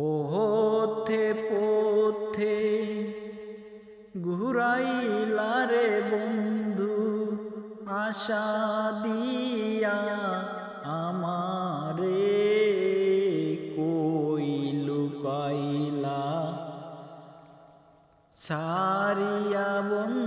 পথে পথে ঘুরাইলা রে বন্ধু আশা দিয়া আমারে কই লুকাইলা? সারিয়া বন্ধু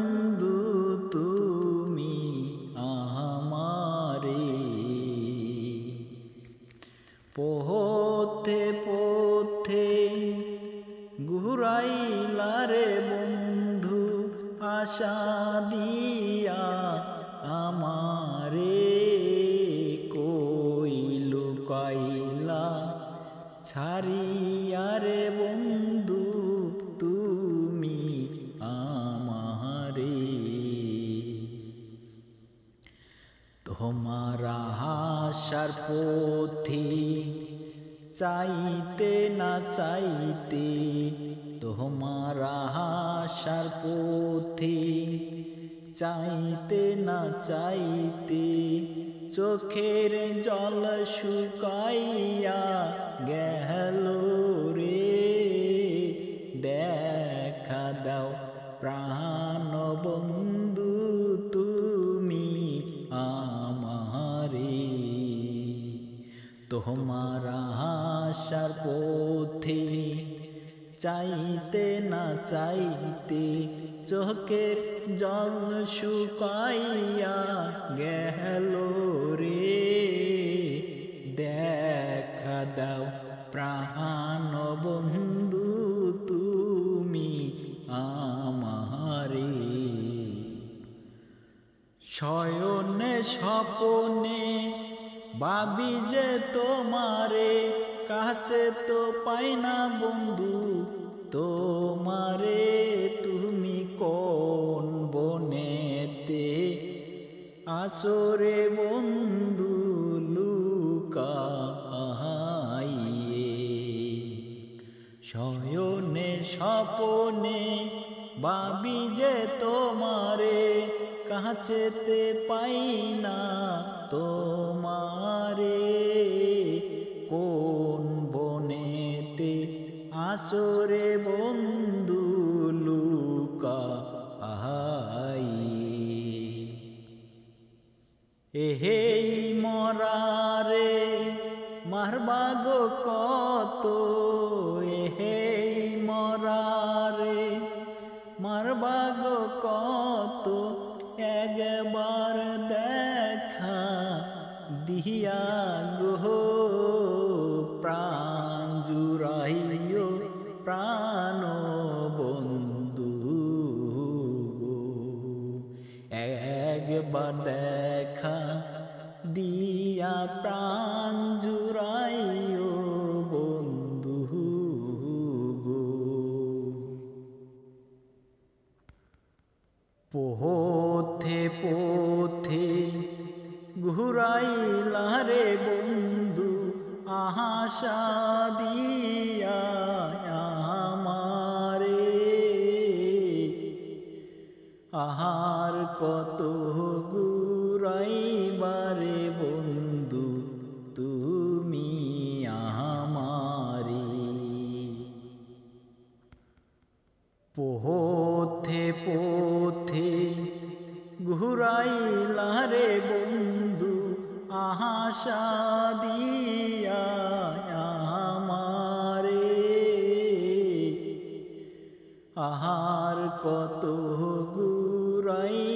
ছাড়িয়া রে বন্ধু তুমি আমারে। তোমার আশার পথি চাইতে না চাইতে তোমার আশার পথি চাইতে না চাইতে চোখের জল শুকাইয়া গেল রে। দেখা দাও প্রাণ বন্ধু তুমি আমারে। তোমার আশার পথে চাইতে না চাইতে চোখের জল শুকাইয়া গেল রে। দেখা দাও প্রাণ বন্ধু তুমি আমারে। শয়নে স্বপনে ভাবি যে তোমারে কাছে তো পাই না বন্ধু, তোমারে তুমি কোন বনেতে? আসরে বন্ধু লুকাইয়ে শয়নে স্বপনে বাবি যে তোমারে কাছেতে পাই না তোমারে। বনেতে আসরে বন্ধু লুকা আহাই। এহেই মরারে মারবাগ কত? এহেই মরারে মারবাগ কত? একবার দেখা দিয়া গো। একবার দেখা দিয়া প্রাণ জুড়াইও বন্ধু গো। পথে পথে ঘুরাইলা রে বন্ধু, আশা দিয়া আমারে। আহার কত পথে ঘুরাইলা রে বন্ধু আশা দিয়া আমারে। আহার কত গুরাইবারে